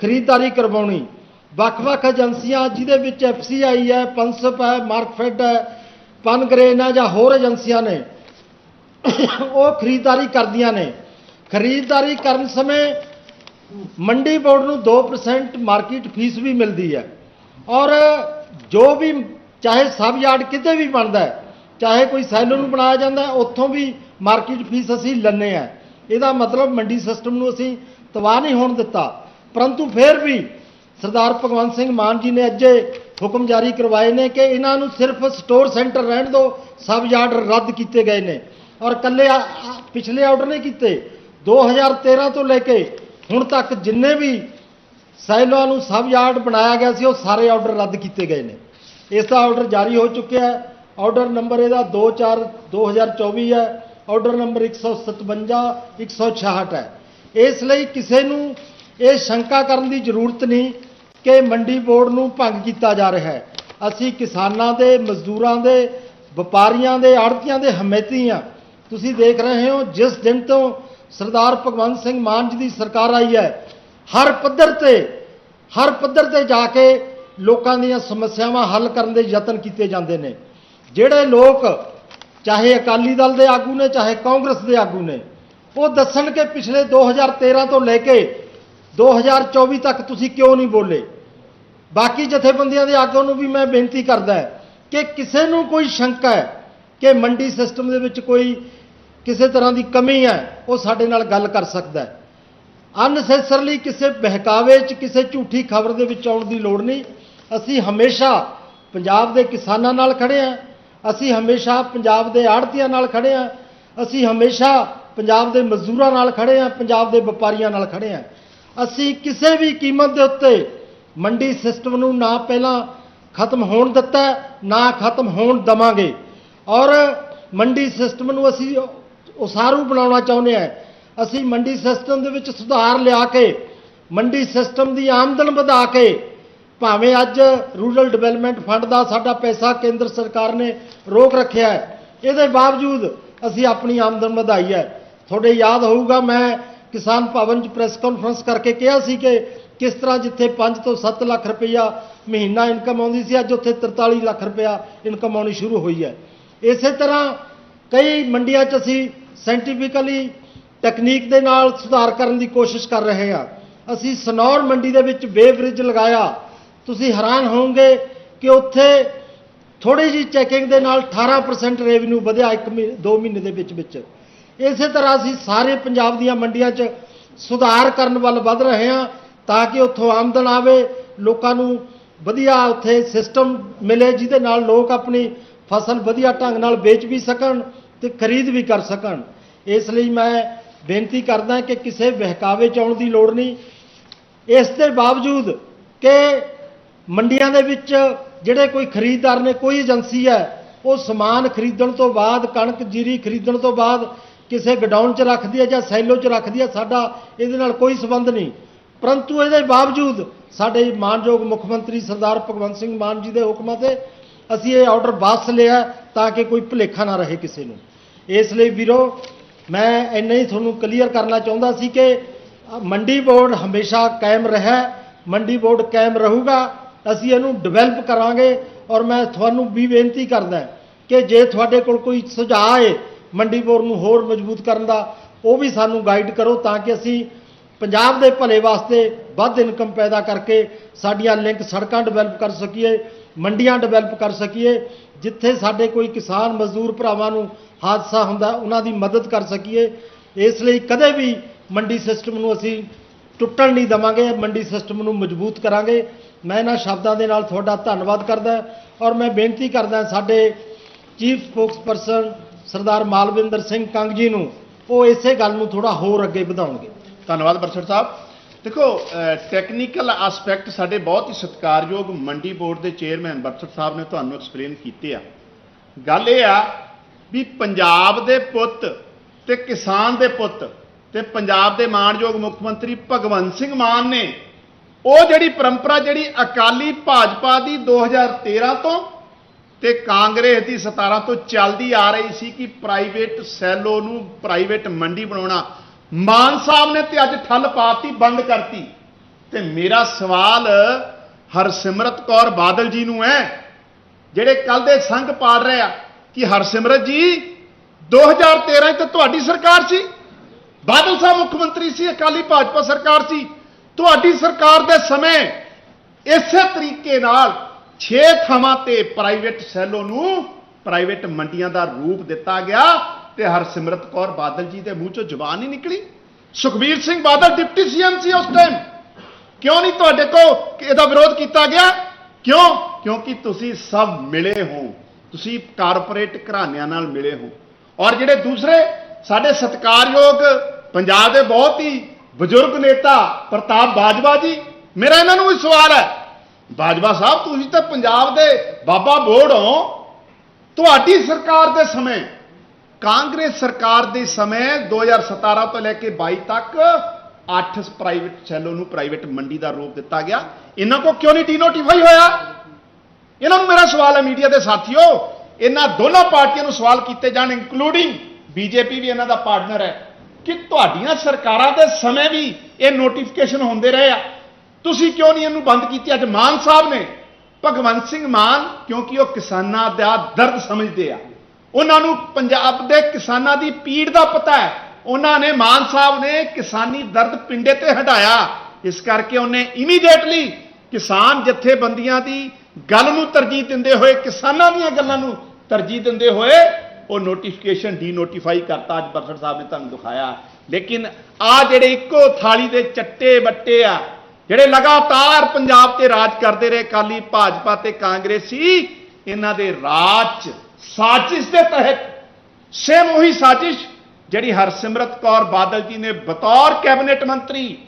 Speaker 3: ਖਰੀਦਦਾਰੀ ਕਰਵਾਉਣੀ। ਵੱਖ-ਵੱਖ ਏਜੰਸੀਆਂ, ਜਿਹਦੇ ਵਿੱਚ ਐਫਸੀਆਈ ਹੈ ਪੰਸਪ ਹੈ, ਮਾਰਕਫੈਡ ਹੈ, ਪਨਗਰੇਨ ਹੈ ਜਾਂ ਹੋਰ ਏਜੰਸੀਆਂ ਨੇ, ਉਹ ਖਰੀਦਦਾਰੀ ਕਰਦੀਆਂ ਨੇ। ਖਰੀਦਦਾਰੀ ਕਰਨ ਸਮੇਂ ਮੰਡੀ ਬੋਰਡ ਨੂੰ 2% ਮਾਰਕੀਟ ਫੀਸ ਵੀ ਮਿਲਦੀ ਹੈ। ਔਰ ਜੋ ਵੀ, ਚਾਹੇ ਸਬ ਯਾਰਡ ਕਿਤੇ ਵੀ ਬਣਦਾ ਹੈ, ਚਾਹੇ ਕੋਈ ਸੈਲੂਨ ਬਣਾਇਆ ਜਾਂਦਾ ਉੱਥੋਂ ਵੀ ਮਾਰਕੀਟ ਫੀਸ ਅਸੀਂ ਲੈਂਦੇ ਆ ਇਹਦਾ ਮਤਲਬ ਮੰਡੀ ਸਿਸਟਮ ਨੂੰ ਅਸੀਂ ਤਬਾਹ ਨਹੀਂ ਹੋਣ ਦਿੱਤਾ। ਪਰੰਤੂ ਫਿਰ ਵੀ ਸਰਦਾਰ ਭਗਵੰਤ ਸਿੰਘ ਮਾਨ ਜੀ ਨੇ ਅੱਜੇ ਹੁਕਮ ਜਾਰੀ ਕਰਵਾਏ ਨੇ ਕਿ ਇਹਨਾਂ ਨੂੰ ਸਿਰਫ ਸਟੋਰ ਸੈਂਟਰ ਰਹਿਣ ਦਿਓ ਸਬ ਯਾਰਡ ਰੱਦ ਕੀਤੇ ਗਏ ਨੇ। ਔਰ ਕੱਲੇ ਪਿਛਲੇ ਆਰਡਰ ਨਹੀਂ ਕੀਤੇ। 2013 ਤੋਂ ਲੈ ਕੇ ਹੁਣ ਤੱਕ ਜਿੰਨੇ ਵੀ ਸਾਈਲੋਆਂ ਨੂੰ ਸਬ ਯਾਰਡ ਬਣਾਇਆ ਗਿਆ ਸੀ, ਉਹ ਸਾਰੇ ਆਰਡਰ ਰੱਦ ਕੀਤੇ ਗਏ ਨੇ। ਇਸ ਦਾ ਆਰਡਰ ਜਾਰੀ ਹੋ ਚੁੱਕਿਆ ਹੈ। ਆਰਡਰ ਨੰਬਰ ਇਹਦਾ 24 2024 ਹੈ। ਆਰਡਰ ਨੰਬਰ 157 166 ਹੈ। ਇਸ ਲਈ ਕਿਸੇ ਨੂੰ ਇਹ ਸ਼ੰਕਾ ਕਰਨ ਦੀ ਜ਼ਰੂਰਤ ਨਹੀਂ ਕਿ ਮੰਡੀ ਬੋਰਡ ਨੂੰ ਭੰਗ ਕੀਤਾ ਜਾ ਰਿਹਾ ਹੈ। ਅਸੀਂ ਕਿਸਾਨਾਂ ਦੇ, ਮਜ਼ਦੂਰਾਂ ਦੇ, ਵਪਾਰੀਆਂ ਦੇ, ਆੜਤੀਆਂ ਦੇ ਹਮੇਤੀ ਹਾਂ। ਤੁਸੀਂ ਦੇਖ ਰਹੇ ਹੋ, ਜਿਸ ਦਿਨ ਤੋਂ ਸਰਦਾਰ ਭਗਵੰਤ ਸਿੰਘ ਮਾਨ ਜੀ ਦੀ ਸਰਕਾਰ ਆਈ ਹੈ, ਹਰ ਪੱਧਰ ਤੇ, ਹਰ ਪੱਧਰ ਤੇ ਜਾ ਕੇ ਲੋਕਾਂ ਦੀਆਂ ਸਮੱਸਿਆਵਾਂ ਹੱਲ ਕਰਨ ਦੇ ਯਤਨ ਕੀਤੇ ਜਾਂਦੇ ਨੇ। ਜਿਹੜੇ ਲੋਕ, ਚਾਹੇ ਅਕਾਲੀ ਦਲ ਦੇ ਆਗੂ ਨੇ, ਚਾਹੇ ਕਾਂਗਰਸ ਦੇ ਆਗੂ ਨੇ, ਉਹ ਦੱਸਣ ਕਿ ਪਿਛਲੇ 2013 ਤੋਂ ਲੈ ਕੇ 2024 ਤੱਕ ਤੁਸੀਂ ਕਿਉਂ ਨਹੀਂ ਬੋਲੇ? ਬਾਕੀ ਜਥੇਬੰਦੀਆਂ ਦੇ ਆਗੂਆਂ ਨੂੰ ਵੀ ਮੈਂ ਬੇਨਤੀ ਕਰਦਾ ਹੈ ਕਿ ਕਿਸੇ ਨੂੰ ਕੋਈ ਸ਼ੰਕਾ ਹੈ ਕਿ ਮੰਡੀ ਸਿਸਟਮ ਦੇ ਵਿੱਚ ਕੋਈ ਕਿਸੇ ਤਰ੍ਹਾਂ ਦੀ ਕਮੀ ਹੈ, ਉਹ ਸਾਡੇ ਨਾਲ ਗੱਲ ਕਰ ਸਕਦਾ ਹੈ। ਅਨਸੈਸਰਲੀ ਕਿਸੇ ਬਹਿਕਾਵੇ 'ਚ, ਕਿਸੇ ਝੂਠੀ ਖਬਰ ਦੇ ਵਿੱਚ ਆਉਣ ਦੀ ਲੋੜ ਨਹੀਂ। ਅਸੀਂ ਹਮੇਸ਼ਾ ਪੰਜਾਬ ਦੇ ਕਿਸਾਨਾਂ ਨਾਲ ਖੜੇ ਹਾਂ। ਅਸੀਂ ਹਮੇਸ਼ਾ ਪੰਜਾਬ ਦੇ ਆੜ੍ਹਤੀਆਂ ਨਾਲ ਖੜੇ ਹਾਂ। ਅਸੀਂ ਹਮੇਸ਼ਾ ਪੰਜਾਬ ਦੇ ਮਜ਼ਦੂਰਾਂ ਨਾਲ ਖੜੇ ਹਾਂ, ਪੰਜਾਬ ਦੇ ਵਪਾਰੀਆਂ ਨਾਲ ਖੜੇ ਹਾਂ। ਅਸੀਂ ਕਿਸੇ ਵੀ ਕੀਮਤ ਦੇ ਉੱਤੇ ਮੰਡੀ ਸਿਸਟਮ ਨੂੰ ਨਾ ਪਹਿਲਾਂ ਖਤਮ ਹੋਣ ਦਿੱਤਾ, ਨਾ ਖਤਮ ਹੋਣ ਦਵਾਂਗੇ। ਔਰ ਮੰਡੀ ਸਿਸਟਮ ਨੂੰ ਅਸੀਂ ਉਸਾਰੂ ਬਣਾਉਣਾ ਚਾਹੁੰਦੇ ਹਾਂ। ਅਸੀਂ ਮੰਡੀ ਸਿਸਟਮ ਦੇ ਵਿੱਚ ਸੁਧਾਰ ਲਿਆ ਕੇ, ਮੰਡੀ ਸਿਸਟਮ ਦੀ ਆਮਦਨ ਵਧਾ ਕੇ, ਭਾਵੇਂ ਅੱਜ ਰੂਰਲ ਡਿਵੈਲਪਮੈਂਟ ਫੰਡ ਦਾ ਸਾਡਾ ਪੈਸਾ ਕੇਂਦਰ ਸਰਕਾਰ ਨੇ ਰੋਕ ਰੱਖਿਆ ਹੈ, ਇਹਦੇ ਬਾਵਜੂਦ ਅਸੀਂ ਆਪਣੀ ਆਮਦਨ ਵਧਾਈ ਹੈ। ਤੁਹਾਡੇ ਯਾਦ ਹੋਊਗਾ ਮੈਂ ਕਿਸਾਨ ਭਵਨ 'ਚ ਪ੍ਰੈਸ ਕਾਨਫਰੰਸ ਕਰਕੇ ਕਿਹਾ ਸੀ ਕਿ ਕਿਸ ਤਰ੍ਹਾਂ ਜਿੱਥੇ 5 ਤੋਂ 7 ਲੱਖ ਰੁਪਈਆ ਮਹੀਨਾ ਇਨਕਮ ਆਉਂਦੀ ਸੀ, ਅੱਜ ਉੱਥੇ 43 ਲੱਖ ਰੁਪਈਆ ਇਨਕਮ ਆਉਣੀ ਸ਼ੁਰੂ ਹੋਈ ਹੈ। ਇਸੇ ਤਰ੍ਹਾਂ ਕਈ ਮੰਡੀਆਂ 'ਚ ਅਸੀਂ ਸਾਇੰਟੀਫਿਕਲੀ ਟੈਕਨੀਕ ਦੇ ਨਾਲ ਸੁਧਾਰ ਕਰਨ ਦੀ ਕੋਸ਼ਿਸ਼ ਕਰ ਰਹੇ ਹਾਂ। ਅਸੀਂ ਸਨੌਰ ਮੰਡੀ ਦੇ ਵਿੱਚ ਵੇ ਬ੍ਰਿਜ ਲਗਾਇਆ। ਤੁਸੀਂ ਹੈਰਾਨ ਹੋਵੋਗੇ ਕਿ ਉੱਥੇ ਥੋੜੀ ਜਿਹੀ ਚੈਕਿੰਗ ਦੇ ਨਾਲ 18% ਰੈਵਨਿਊ ਵਧਿਆ ਇੱਕ ਮਹੀ- ਦੋ ਮਹੀਨੇ ਦੇ ਵਿੱਚ ਵਿੱਚ ਇਸੇ ਤਰ੍ਹਾਂ ਅਸੀਂ ਸਾਰੇ ਪੰਜਾਬ ਦੀਆਂ ਮੰਡੀਆਂ 'ਚ ਸੁਧਾਰ ਕਰਨ ਵੱਲ ਵੱਧ ਰਹੇ ਹਾਂ ਤਾਂ ਕਿ ਉੱਥੋਂ ਆਮਦਨ ਆਵੇ, ਲੋਕਾਂ ਨੂੰ ਵਧੀਆ ਉੱਥੇ ਸਿਸਟਮ ਮਿਲੇ ਜਿਹਦੇ ਨਾਲ ਲੋਕ ਆਪਣੀ ਫਸਲ ਵਧੀਆ ਢੰਗ ਨਾਲ ਵੇਚ ਵੀ ਸਕਣ ਤੇ ਖਰੀਦ ਵੀ ਕਰ ਸਕਣ। ਇਸ ਲਈ ਮੈਂ ਬੇਨਤੀ ਕਰਦਾ ਕਿ ਕਿਸੇ ਬਹਿਕਾਵੇ 'ਚ ਆਉਣ ਦੀ ਲੋੜ ਨਹੀਂ। ਇਸ ਦੇ ਬਾਵਜੂਦ ਕਿ ਮੰਡੀਆਂ ਦੇ ਵਿੱਚ ਜਿਹੜੇ ਕੋਈ ਖਰੀਦਦਾਰ ਨੇ, ਕੋਈ ਏਜੰਸੀ ਹੈ, ਉਹ ਸਮਾਨ ਖਰੀਦਣ ਤੋਂ ਬਾਅਦ, ਕਣਕ, ਜੀਰੀ ਖਰੀਦਣ ਤੋਂ ਬਾਅਦ ਕਿਸੇ ਗਡਾਊਨ 'ਚ ਰੱਖਦੀ ਹੈ ਜਾਂ ਸੈਲੋ 'ਚ ਰੱਖਦੀ ਹੈ, ਸਾਡਾ ਇਹਦੇ ਨਾਲ ਕੋਈ ਸਬੰਧ ਨਹੀਂ। ਪਰੰਤੂ ਇਹਦੇ ਬਾਵਜੂਦ ਸਾਡੇ ਮਾਨਯੋਗ ਮੁੱਖ ਮੰਤਰੀ ਸਰਦਾਰ ਭਗਵੰਤ ਸਿੰਘ ਮਾਨ ਜੀ ਦੇ ਹੁਕਮਾਂ ਤੇ ਅਸੀਂ ਇਹ ਆਰਡਰ ਵਾਪਸ ਲਿਆ ਤਾਂ ਕਿ ਕੋਈ ਭੁਲੇਖਾ ਨਾ ਰਹੇ ਕਿਸੇ ਨੂੰ। ਇਸ ਲਈ ਵੀਰੋ, ਮੈਂ ਇੰਨਾ ਹੀ ਤੁਹਾਨੂੰ ਕਲੀਅਰ ਕਰਨਾ ਚਾਹੁੰਦਾ ਸੀ ਕਿ ਮੰਡੀ ਬੋਰਡ ਹਮੇਸ਼ਾ ਕਾਇਮ ਰਿਹਾ, ਮੰਡੀ ਬੋਰਡ ਕਾਇਮ ਰਹੂਗਾ, ਅਸੀਂ ਇਹਨੂੰ ਡਿਵੈਲਪ ਕਰਾਂਗੇ ਔਰ ਮੈਂ ਤੁਹਾਨੂੰ ਵੀ ਬੇਨਤੀ ਕਰਦਾ ਕਿ ਜੇ ਤੁਹਾਡੇ ਕੋਲ ਕੋਈ ਸੁਝਾਅ ਹੈ ਮੰਡੀ ਬੋਰ ਨੂੰ ਹੋਰ ਮਜ਼ਬੂਤ ਕਰਨ ਦਾ, ਉਹ ਵੀ ਸਾਨੂੰ ਗਾਈਡ ਕਰੋ ਤਾਂ ਕਿ ਅਸੀਂ ਪੰਜਾਬ ਦੇ ਭਲੇ ਵਾਸਤੇ ਵੱਧ ਇਨਕਮ ਪੈਦਾ ਕਰਕੇ ਸਾਡੀਆਂ ਲਿੰਕ ਸੜਕਾਂ ਡਿਵੈਲਪ ਕਰ ਸਕੀਏ, ਮੰਡੀਆਂ ਡਿਵੈਲਪ ਕਰ ਸਕੀਏ, ਜਿੱਥੇ ਸਾਡੇ ਕੋਈ ਕਿਸਾਨ, ਮਜ਼ਦੂਰ ਭਰਾਵਾਂ ਨੂੰ ਹਾਦਸਾ ਹੁੰਦਾ, ਉਹਨਾਂ ਦੀ ਮਦਦ ਕਰ ਸਕੀਏ। ਇਸ ਲਈ ਕਦੇ ਵੀ ਮੰਡੀ ਸਿਸਟਮ ਨੂੰ ਅਸੀਂ ਟੁੱਟਣ ਨਹੀਂ ਦਵਾਂਗੇ, ਮੰਡੀ ਸਿਸਟਮ ਨੂੰ ਮਜ਼ਬੂਤ ਕਰਾਂਗੇ। ਮੈਂ ਇਹਨਾਂ ਸ਼ਬਦਾਂ ਦੇ ਨਾਲ ਤੁਹਾਡਾ ਧੰਨਵਾਦ ਕਰਦਾ ਔਰ ਮੈਂ ਬੇਨਤੀ ਕਰਦਾ ਸਾਡੇ ਚੀਫ ਸਪੋਕਸਪਰਸਨ ਸਰਦਾਰ ਮਾਲਵਿੰਦਰ ਸਿੰਘ ਕੰਗ ਜੀ ਨੂੰ, ਉਹ ਇਸੇ ਗੱਲ ਨੂੰ ਥੋੜਾ ਹੋਰ ਅੱਗੇ ਵਧਾਉਣਗੇ।
Speaker 1: ਧੰਨਵਾਦ ਬਰਸਟ ਸਾਹਿਬ। ਦੇਖੋ ਟੈਕਨੀਕਲ ਐਸਪੈਕਟ ਸਾਡੇ ਬਹੁਤ ਹੀ ਸਤਿਕਾਰਯੋਗ ਮੰਡੀ ਬੋਰਡ ਦੇ ਚੇਅਰਮੈਨ ਬਖਸ਼ ਸਾਹਿਬ ਨੇ ਤੁਹਾਨੂੰ ਐਕਸਪਲੇਨ ਕੀਤੇ ਆ। ਗੱਲ ਇਹ ਆ ਵੀ ਪੰਜਾਬ ਦੇ ਪੁੱਤ ਤੇ ਕਿਸਾਨ ਦੇ ਪੁੱਤ ਤੇ ਪੰਜਾਬ ਦੇ ਮਾਣਯੋਗ ਮੁੱਖ ਮੰਤਰੀ ਭਗਵੰਤ ਸਿੰਘ ਮਾਨ ਨੇ ਉਹ ਜਿਹੜੀ ਪਰੰਪਰਾ ਜਿਹੜੀ ਅਕਾਲੀ ਭਾਜਪਾ ਦੀ 2013 ਤੋਂ ਤੇ ਕਾਂਗਰਸ ਦੀ 17 ਤੋਂ ਚੱਲਦੀ ਆ ਰਹੀ ਸੀ ਕਿ ਪ੍ਰਾਈਵੇਟ ਸੈਲੋ ਨੂੰ ਪ੍ਰਾਈਵੇਟ ਮੰਡੀ ਬਣਾਉਣਾ। ਮਾਨ ਸਾਹਿਬ ਨੇ ਤੇ ਅੱਜ ਠੱਲ ਪਾਤੀ, ਬੰਦ ਕਰਤੀ। ਤੇ ਮੇਰਾ ਸਵਾਲ ਹਰਸਿਮਰਤ ਕੌਰ ਬਾਦਲ ਜੀ ਨੂੰ ਹੈ, ਜਿਹੜੇ ਕੱਲ ਦੇ ਸੰਘ ਪਾੜ ਰਹੇ ਆ, ਕਿ ਹਰਸਿਮਰਤ ਜੀ 2013 ਚ ਤੁਹਾਡੀ ਸਰਕਾਰ ਸੀ। ਬਾਦਲ ਸਾਹਿਬ ਮੁੱਖ ਮੰਤਰੀ ਸੀ, ਅਕਾਲੀ ਭਾਜਪਾ ਸਰਕਾਰ ਸੀ। ਤੁਹਾਡੀ ਸਰਕਾਰ ਦੇ ਸਮੇਂ ਇਸੇ ਤਰੀਕੇ ਨਾਲ 6 ਥਾਵਾਂ ਤੇ ਪ੍ਰਾਈਵੇਟ ਸੈਲੋ ਨੂੰ ਪ੍ਰਾਈਵੇਟ ਮੰਡੀਆਂ ਦਾ ਰੂਪ ਦਿੱਤਾ ਗਿਆ ਤੇ ਹਰਸਿਮਰਤ ਕੌਰ ਬਾਦਲ ਜੀ ਦੇ ਮੂੰਹ ਚੋਂ ਜ਼ੁਬਾਨ ਨਹੀਂ ਨਿਕਲੀ। ਸੁਖਬੀਰ ਸਿੰਘ ਬਾਦਲ ਡਿਪਟੀ ਸੀਐਮ ਸੀ ਉਸ ਟਾਈਮ ਕਿਉਂ ਨਹੀਂ ਤੁਹਾਡੇ ਕੋ ਇਹਦਾ ਵਿਰੋਧ ਕੀਤਾ ਗਿਆ? ਕਿਉਂ? ਕਿਉਂਕਿ ਤੁਸੀਂ ਸਭ ਮਿਲੇ ਹੋ। ਤੁਸੀਂ ਕਾਰਪੋਰੇਟ ਘਰਾਣਿਆਂ ਨਾਲ ਮਿਲੇ ਹੋ। ਔਰ ਜਿਹੜੇ ਦੂਸਰੇ ਸਾਡੇ ਸਤਿਕਾਰਯੋਗ ਪੰਜਾਬ ਦੇ ਬਹੁਤ ਹੀ ਬਜ਼ੁਰਗ ਨੇਤਾ ਪ੍ਰਤਾਪ ਬਾਜਵਾ ਜੀ, ਮੇਰਾ ਇਹਨਾਂ ਨੂੰ ਵੀ ਸਵਾਲ ਹੈ। ਬਾਜਵਾ ਸਾਹਿਬ, ਤੁਸੀਂ ਤਾਂ ਪੰਜਾਬ ਦੇ ਬਾਬਾ ਬੋੜ ਹੋ। ਤੁਹਾਡੀ ਸਰਕਾਰ ਦੇ ਸਮੇਂ, ਕਾਂਗਰਸ ਸਰਕਾਰ ਦੇ ਸਮੇਂ 2017 ਤੋਂ ਲੈ ਕੇ 22 ਤੱਕ 8 ਪ੍ਰਾਈਵੇਟ ਸੈਲੋ ਨੂੰ ਪ੍ਰਾਈਵੇਟ ਮੰਡੀ ਦਾ ਰੂਪ ਦਿੱਤਾ ਗਿਆ। ਇਹਨਾਂ ਕੋ ਕਿਉਂ ਨਹੀਂ ਡੀਨੋਟੀਫਾਈ ਹੋਇਆ? ਇਹਨਾਂ ਨੂੰ ਮੇਰਾ ਸਵਾਲ ਹੈ ਮੀਡੀਆ ਦੇ ਸਾਥੀਓ। ਇਹਨਾਂ ਦੋਨਾਂ ਪਾਰਟੀਆਂ ਨੂੰ ਸਵਾਲ ਕੀਤੇ ਜਾਣ ਇਨਕਲੂਡਿੰਗ ਬੀਜੇਪੀ ਵੀ ਇਹਨਾਂ ਦਾ ਪਾਰਟਨਰ ਹੈ ਕਿ ਤੁਹਾਡੀਆਂ ਸਰਕਾਰਾਂ ਦੇ ਸਮੇਂ ਵੀ ਇਹ ਨੋਟੀਫਿਕੇਸ਼ਨ ਹੁੰਦੇ ਰਹੇ ਆ। ਤੁਸੀਂ ਕਿਉਂ ਨਹੀਂ ਇਹਨੂੰ ਬੰਦ ਕੀਤੀ? ਅੱਜ ਮਾਨ ਸਾਹਿਬ ਨੇ, ਭਗਵੰਤ ਸਿੰਘ ਮਾਨ, ਕਿਉਂਕਿ ਉਹ ਕਿਸਾਨਾਂ ਦਾ ਦਰਦ ਸਮਝਦੇ ਆ। ਉਹਨਾਂ ਨੂੰ ਪੰਜਾਬ ਦੇ ਕਿਸਾਨਾਂ ਦੀ ਪੀੜ ਦਾ ਪਤਾ ਹੈ। ਉਹਨਾਂ ਨੇ, ਮਾਨ ਸਾਹਿਬ ਨੇ ਕਿਸਾਨੀ ਦਰਦ ਪਿੰਡੇ ਤੇ ਹਟਾਇਆ। ਇਸ ਕਰਕੇ ਉਹਨੇ ਇਮੀਡੀਏਟਲੀ ਕਿਸਾਨ ਜਥੇਬੰਦੀਆਂ ਦੀ ਗੱਲ ਨੂੰ ਤਰਜੀਹ ਦਿੰਦੇ ਹੋਏ, ਕਿਸਾਨਾਂ ਦੀਆਂ ਗੱਲਾਂ ਨੂੰ ਤਰਜੀਹ ਦਿੰਦੇ ਹੋਏ ਉਹ ਨੋਟੀਫਿਕੇਸ਼ਨ ਡੀ ਨੋਟੀਫਾਈ ਕਰਤਾ। ਅੱਜ ਬਰਸੜ ਸਾਹਿਬ ਨੇ ਤੁਹਾਨੂੰ ਦਿਖਾਇਆ। ਲੇਕਿਨ ਆ ਜਿਹੜੇ ਇੱਕੋ ਥਾਲੀ ਦੇ ਚੱਟੇ ਬੱਟੇ ਆ ਜਿਹੜੇ ਲਗਾਤਾਰ ਪੰਜਾਬ ਤੇ ਰਾਜ ਕਰਦੇ ਰਹੇ ਕਾਲੀ ਭਾਜਪਾ ਤੇ ਕਾਂਗਰਸੀ, ਇਹਨਾਂ ਦੇ ਰਾਜ 'ਚ ਸਾਜ਼ਿਸ਼ ਦੇ ਤਹਿਤ, ਸੇਮ ਉਹੀ ਸਾਜ਼ਿਸ਼ ਜਿਹੜੀ ਹਰਸਿਮਰਤ ਕੌਰ ਬਾਦਲ ਜੀ ਨੇ ਬਤੌਰ ਕੈਬਨਿਟ ਮੰਤਰੀ,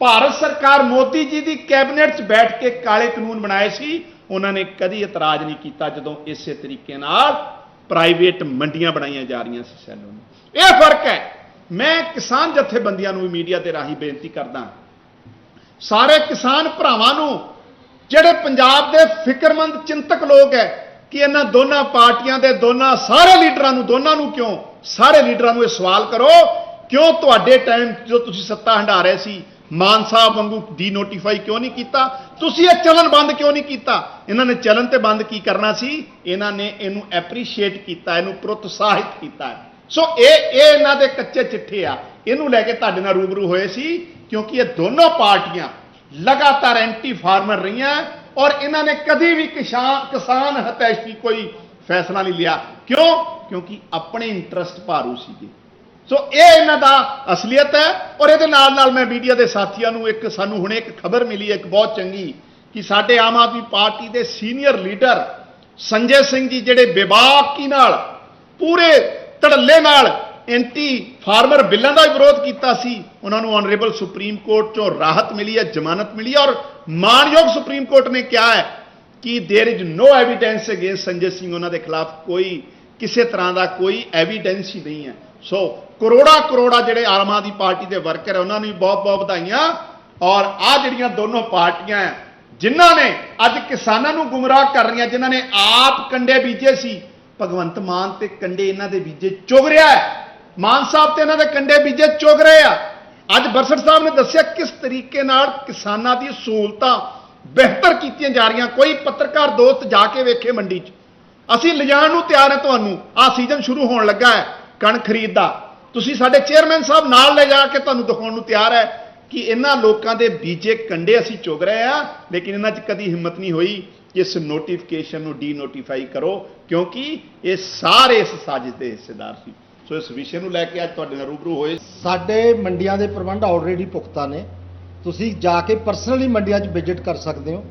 Speaker 1: ਭਾਰਤ ਸਰਕਾਰ ਮੋਦੀ ਜੀ ਦੀ ਕੈਬਨਿਟ 'ਚ ਬੈਠ ਕੇ ਕਾਲੇ ਕਾਨੂੰਨ ਬਣਾਏ ਸੀ, ਉਹਨਾਂ ਨੇ ਕਦੀ ਇਤਰਾਜ਼ ਨਹੀਂ ਕੀਤਾ ਜਦੋਂ ਇਸੇ ਤਰੀਕੇ ਨਾਲ ਪ੍ਰਾਈਵੇਟ ਮੰਡੀਆਂ ਬਣਾਈਆਂ ਜਾ ਰਹੀਆਂ ਸੀ ਸੈਲੋ ਨੂੰ। ਇਹ ਫ਼ਰਕ ਹੈ। ਮੈਂ ਕਿਸਾਨ ਜਥੇਬੰਦੀਆਂ ਨੂੰ ਵੀ ਮੀਡੀਆ ਦੇ ਰਾਹੀਂ ਬੇਨਤੀ ਕਰਦਾ ਸਾਰੇ ਕਿਸਾਨ ਭਰਾਵਾਂ ਨੂੰ, ਜਿਹੜੇ ਪੰਜਾਬ ਦੇ ਫਿਕਰਮੰਦ, ਚਿੰਤਕ ਲੋਕ ਹੈ ਕਿ ਇਹਨਾਂ ਦੋਨਾਂ ਪਾਰਟੀਆਂ ਦੇ ਦੋਨਾਂ ਸਾਰੇ ਲੀਡਰਾਂ ਨੂੰ, ਦੋਨਾਂ ਨੂੰ ਕਿਉਂ, ਸਾਰੇ ਲੀਡਰਾਂ ਨੂੰ ਇਹ ਸਵਾਲ ਕਰੋ, ਕਿਉਂ ਤੁਹਾਡੇ ਟਾਈਮ ਜੋ ਤੁਸੀਂ ਸੱਤਾ ਹੰਢਾ ਰਹੇ ਸੀ, ਮਾਨ ਸਾਹਿਬ ਵਾਂਗੂ ਡੀਨੋਟੀਫਾਈ ਕਿਉਂ ਨਹੀਂ ਕੀਤਾ? ਤੁਸੀਂ ਇਹ ਚਲਨ ਬੰਦ ਕਿਉਂ ਨਹੀਂ ਕੀਤਾ? ਇਹਨਾਂ ਨੇ ਚਲਨ ਤੇ ਬੰਦ ਕੀ ਕਰਨਾ ਸੀ? ਇਹਨਾਂ ਨੇ ਇਹਨੂੰ ਐਪਰੀਸ਼ੀਏਟ ਕੀਤਾ, ਇਹਨੂੰ ਪ੍ਰੋਤਸਾਹਿਤ ਕੀਤਾ। ਸੋ ਇਹ ਇਹ ਇਹਨਾਂ ਦੇ ਕੱਚੇ ਚਿੱਠੇ ਆ। ਇਹਨੂੰ ਲੈ ਕੇ ਤੁਹਾਡੇ ਨਾਲ ਰੂਬਰੂ ਹੋਏ ਸੀ। ਕਿਉਂਕਿ ਇਹ ਦੋਨੋਂ ਪਾਰਟੀਆਂ ਲਗਾਤਾਰ ਐਂਟੀ ਫਾਰਮਰ ਰਹੀਆਂ ਔਰ ਇਹਨਾਂ ਨੇ ਕਦੀ ਵੀ ਕਿਸਾਨ ਕਿਸਾਨ ਹਤੈਸ਼ੀ ਕੋਈ ਫੈਸਲਾ ਨਹੀਂ ਲਿਆ। ਕਿਉਂ? ਕਿਉਂਕਿ ਆਪਣੇ ਇੰਟਰਸਟ ਭਾਰੂ ਸੀਗੇ। ਸੋ ਇਹ ਇਹਨਾਂ ਦਾ ਅਸਲੀਅਤ ਹੈ ਔਰ ਇਹਦੇ ਨਾਲ ਨਾਲ ਮੈਂ ਮੀਡੀਆ ਦੇ ਸਾਥੀਆਂ ਨੂੰ ਇੱਕ ਸਾਨੂੰ ਹੁਣੇ ਇੱਕ ਖਬਰ ਮਿਲੀ ਹੈ ਇੱਕ ਬਹੁਤ ਚੰਗੀ, ਕਿ ਸਾਡੇ ਆਮ ਆਦਮੀ ਪਾਰਟੀ ਦੇ ਸੀਨੀਅਰ ਲੀਡਰ ਸੰਜੇ ਸਿੰਘ ਜੀ ਜਿਹੜੇ ਬੇਬਾਕੀ ਨਾਲ, ਪੂਰੇ ਧੜੱਲੇ ਨਾਲ ਐਂਟੀ ਫਾਰਮਰ ਬਿੱਲਾਂ ਦਾ ਵੀ ਵਿਰੋਧ ਕੀਤਾ ਸੀ ਉਹਨਾਂ ਨੂੰ ਆਨਰੇਬਲ ਸੁਪਰੀਮ ਕੋਰਟ ਚੋਂ ਰਾਹਤ ਮਿਲੀ ਹੈ ਜ਼ਮਾਨਤ ਮਿਲੀ ਹੈ ਔਰ ਮਾਨਯੋਗ ਸੁਪਰੀਮ ਕੋਰਟ ਨੇ ਕਿਹਾ ਹੈ ਕਿ there is no evidence against Sanjay Singh ਉਹਨਾਂ ਦੇ ਖਿਲਾਫ ਕੋਈ ਕਿਸੇ ਤਰ੍ਹਾਂ ਦਾ ਕੋਈ ਐਵੀਡੈਂਸ ਹੀ ਨਹੀਂ ਹੈ ਸੋ ਕਰੋੜਾ ਕਰੋੜਾ ਜਿਹੜੇ ਆਮ ਆਦਮੀ ਪਾਰਟੀ ਦੇ ਵਰਕਰ ਹੈ ਉਹਨਾਂ ਨੂੰ ਵੀ ਬਹੁਤ ਬਹੁਤ ਵਧਾਈਆਂ ਔਰ ਆ ਜਿਹੜੀਆਂ ਦੋਨੋਂ ਪਾਰਟੀਆਂ ਹੈ ਜਿਨ੍ਹਾਂ ਨੇ ਅੱਜ ਕਿਸਾਨਾਂ ਨੂੰ ਗੁੰਮਰਾਹ ਕਰ ਰਹੀਆਂ ਜਿਨ੍ਹਾਂ ਨੇ ਆਪ ਕੰਡੇ ਬੀਜੇ ਸੀ ਭਗਵੰਤ ਮਾਨ ਤੇ ਕੰਡੇ ਇਹਨਾਂ ਦੇ ਬੀਜੇ ਚੁਗ ਰਿਹਾ ਹੈ ਮਾਨ ਸਾਹਿਬ ਤੇ ਇਹਨਾਂ ਦੇ ਕੰਡੇ ਬੀਜੇ ਚੁਗ ਰਹੇ ਆ। ਅੱਜ ਬਰਸੜ ਸਾਹਿਬ ਨੇ ਦੱਸਿਆ ਕਿਸ ਤਰੀਕੇ ਨਾਲ ਕਿਸਾਨਾਂ ਦੀ ਸਹੂਲਤਾਂ ਬਿਹਤਰ ਕੀਤੀਆਂ ਜਾ ਰਹੀਆਂ। ਕੋਈ ਪੱਤਰਕਾਰ ਦੋਸਤ ਜਾ ਕੇ ਵੇਖੇ ਮੰਡੀ 'ਚ। ਅਸੀਂ ਲਿਜਾਣ ਨੂੰ ਤਿਆਰ ਹਾਂ ਤੁਹਾਨੂੰ। ਆ ਸੀਜ਼ਨ ਸ਼ੁਰੂ ਹੋਣ ਲੱਗਾ ਹੈ ਕਣਕ ਖਰੀਦ ਦਾ। ਤੁਸੀਂ ਸਾਡੇ ਚੇਅਰਮੈਨ ਸਾਹਿਬ ਨਾਲ ਲੈ ਜਾ ਕੇ ਤੁਹਾਨੂੰ ਦਿਖਾਉਣ ਨੂੰ ਤਿਆਰ ਹੈ ਕਿ ਇਹਨਾਂ ਲੋਕਾਂ ਦੇ ਬੀਜੇ ਕੰਡੇ ਅਸੀਂ ਚੁਗ ਰਹੇ ਆ, ਲੇਕਿਨ ਇਹਨਾਂ 'ਚ ਕਦੀ ਹਿੰਮਤ ਨਹੀਂ ਹੋਈ ਇਸ ਨੋਟੀਫਿਕੇਸ਼ਨ ਨੂੰ ਡੀਨੋਟੀਫਾਈ ਕਰੋ, ਕਿਉਂਕਿ ਇਹ ਸਾਰੇ ਇਸ ਸਾਜ਼ਿਸ਼ ਦੇ ਹਿੱਸੇਦਾਰ ਸੀ। ਸੋ ਇਸ ਵਿਸ਼ੇ ਨੂੰ ਲੈ ਕੇ ਅੱਜ ਤੁਹਾਡੇ ਨਾਲ ਰੂਬਰੂ ਹੋਏ।
Speaker 3: ਸਾਡੇ ਮੰਡੀਆਂ ਦੇ ਪ੍ਰਬੰਧ ਆਲਰੇਡੀ ਪੁਖਤਾ ਨੇ। ਤੁਸੀਂ ਜਾ ਕੇ ਪਰਸਨਲੀ ਮੰਡੀਆਂ 'ਚ ਵਿਜ਼ਿਟ ਕਰ ਸਕਦੇ ਹੋ।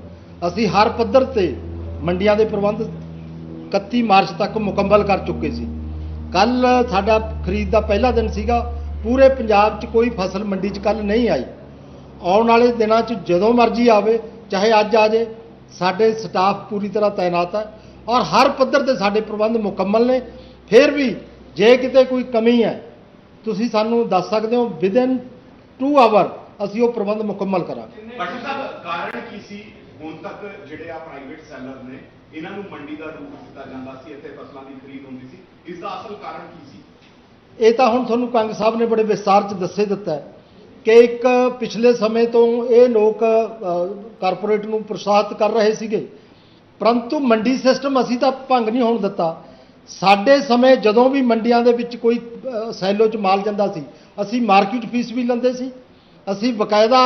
Speaker 3: ਅਸੀਂ ਹਰ ਪੱਧਰ ਤੇ ਮੰਡੀਆਂ ਦੇ ਪ੍ਰਬੰਧ 31 ਮਾਰਚ ਤੱਕ ਮੁਕੰਮਲ ਕਰ ਚੁੱਕੇ ਸੀ। ਕੱਲ ਸਾਡਾ ਖਰੀਦ ਦਾ ਪਹਿਲਾ ਦਿਨ ਸੀਗਾ। ਪੂਰੇ ਪੰਜਾਬ 'ਚ ਕੋਈ ਫਸਲ ਮੰਡੀ 'ਚ ਕੱਲ ਨਹੀਂ ਆਈ। ਆਉਣ ਵਾਲੇ ਦਿਨਾਂ 'ਚ ਜਦੋਂ ਮਰਜ਼ੀ ਆਵੇ, ਚਾਹੇ ਅੱਜ ਆ ਜੇ ਸਾਡੇ ਸਟਾਫ ਪੂਰੀ ਤਰ੍ਹਾਂ ਤਾਇਨਾਤ ਹੈ। ਔਰ ਹਰ ਪੱਧਰ ਤੇ ਸਾਡੇ ਪ੍ਰਬੰਧ ਮੁਕੰਮਲ ਨੇ। ਫਿਰ ਵੀ ਜੇ ਕਿਤੇ ਕੋਈ ਕਮੀ ਹੈ ਤੁਸੀਂ ਸਾਨੂੰ ਦੱਸ ਸਕਦੇ ਹੋ ਵਿਦਿਨ 2 ਆਵਰ ਅਸੀਂ ਉਹ ਪ੍ਰਬੰਧ ਮੁਕੰਮਲ ਕਰਾਂਗੇ।
Speaker 1: ਪਾਟਿਲ ਸਾਹਿਬ ਕਾਰਨ ਕੀ ਸੀ? ਹੁਣ ਤੱਕ ਜਿਹੜੇ ਆ ਪ੍ਰਾਈਵੇਟ ਸੈਲਰ ਨੇ ਇਹਨਾਂ ਨੂੰ ਮੰਡੀ ਦਾ ਰੂਪ ਦਿੱਤਾ ਜਾਂਦਾ ਸੀ ਇੱਥੇ ਫਸਲਾਂ ਦੀ ਖਰੀਦ ਹੁੰਦੀ ਸੀ। ਇਸ ਦਾ ਅਸਲ ਕਾਰਨ ਕੀ ਸੀ?
Speaker 3: ਇਹ ਤਾਂ ਹੁਣ ਤੁਹਾਨੂੰ ਕੰਗ ਸਾਹਿਬ ਨੇ ਬੜੇ ਵਿਸਤਾਰ ਚ ਦੱਸੇ ਦਿੱਤਾ ਹੈ ਕਿ ਇੱਕ ਪਿਛਲੇ ਸਮੇਂ ਤੋਂ ਇਹ ਲੋਕ ਕਾਰਪੋਰੇਟ ਨੂੰ ਪ੍ਰੋਤਸਾਹਿਤ ਕਰ ਰਹੇ ਸੀਗੇ। ਪਰੰਤੂ ਮੰਡੀ ਸਿਸਟਮ ਅਸੀਂ ਤਾਂ ਭੰਗ ਨਹੀਂ ਹੋਣ ਦਿੱਤਾ। ਸਾਡੇ ਸਮੇਂ ਜਦੋਂ ਵੀ ਮੰਡੀਆਂ ਦੇ ਵਿੱਚ ਕੋਈ ਸੈਲੋ ਚ ਮਾਲ ਜਾਂਦਾ ਸੀ, ਅਸੀਂ ਮਾਰਕੀਟ ਫੀਸ ਵੀ ਲੈਂਦੇ ਸੀ। ਅਸੀਂ ਬਕਾਇਦਾ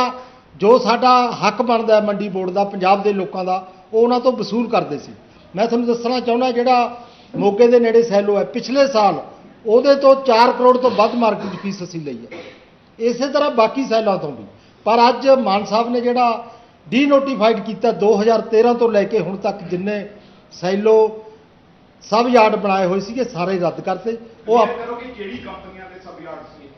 Speaker 3: ਜੋ ਸਾਡਾ ਹੱਕ ਬਣਦਾ ਮੰਡੀ ਬੋਰਡ ਦਾ, ਪੰਜਾਬ ਦੇ ਲੋਕਾਂ ਦਾ, ਉਹ ਉਹਨਾਂ ਤੋਂ ਵਸੂਲ ਕਰਦੇ ਸੀ। ਮੈਂ ਤੁਹਾਨੂੰ ਦੱਸਣਾ ਚਾਹੁੰਦਾ ਜਿਹੜਾ ਮੋਗੇ ਦੇ ਨੇੜੇ ਸੈਲੋ ਹੈ, ਪਿਛਲੇ ਸਾਲ ਉਹਦੇ ਤੋਂ 4 ਕਰੋੜ ਤੋਂ ਵੱਧ ਮਾਰਕੀਟ ਫੀਸ ਅਸੀਂ ਲਈ ਹੈ। ਇਸੇ ਤਰ੍ਹਾਂ ਬਾਕੀ ਸੈਲਾਂ ਤੋਂ ਵੀ। ਪਰ ਅੱਜ ਮਾਨ ਸਾਹਿਬ ਨੇ ਜਿਹੜਾ ਡੀਨੋਟੀਫਾਈਡ ਕੀਤਾ 2013 ਤੋਂ ਲੈ ਕੇ ਹੁਣ ਤੱਕ ਜਿੰਨੇ ਸੈਲੋ ਸਬ ਯਾਰਡ ਬਣਾਏ ਹੋਏ ਸੀਗੇ ਸਾਰੇ ਰੱਦ ਕਰਤੇ। ਉਹ ਆਪ-
Speaker 1: ਕਰੋ ਕਿ ਕਿਹੜੀ ਕੰਪਨੀਆਂ ਦੇ ਸਬ ਯਾਰਡ ਸੀ?